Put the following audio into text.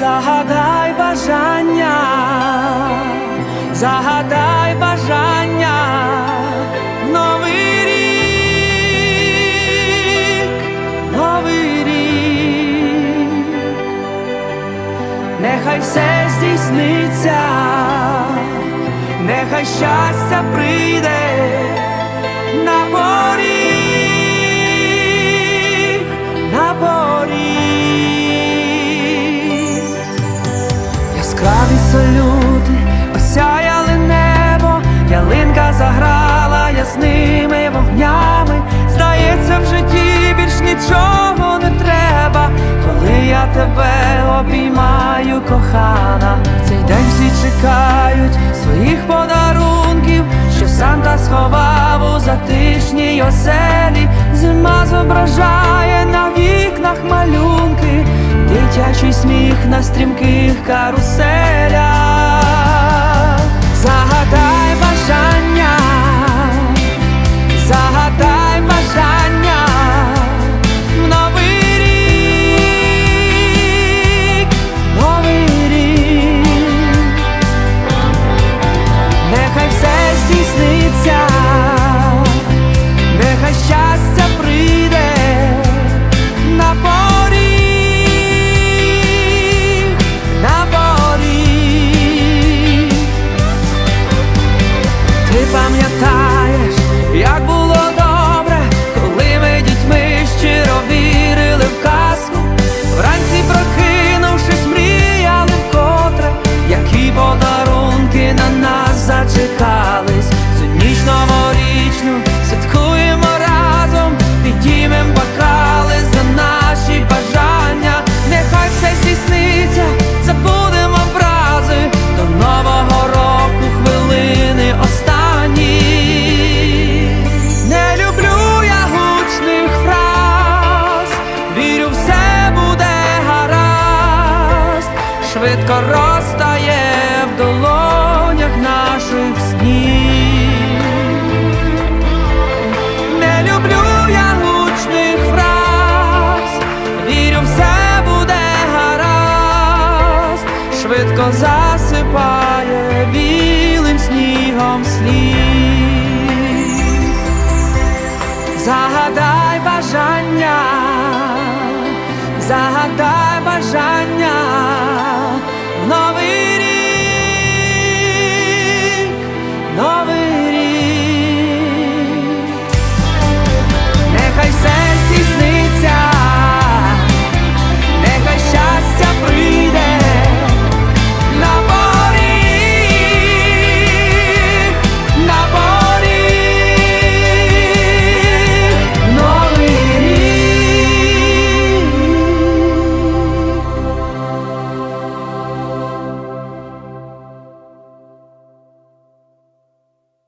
загадай бажання, загадай бажання, новий рік, новий рік, нехай все здійсниться, нехай щастя прийде тебе обіймаю, кохана. В цей день всі чекають своїх подарунків, що Санта сховав у затишній оселі. Зима зображає на вікнах малюнки, дитячий сміх на стрімких каруселях. Загадай новорічну святкуємо разом, підіймем бокали за наші бажання. Нехай все здійсниться, забудемо образи до нового року хвилини останні. Не люблю я гучних фраз, вірю, все буде гаразд, швидко розтає швидко засипає білим снігом слід. Загадай бажання, загадай бажання.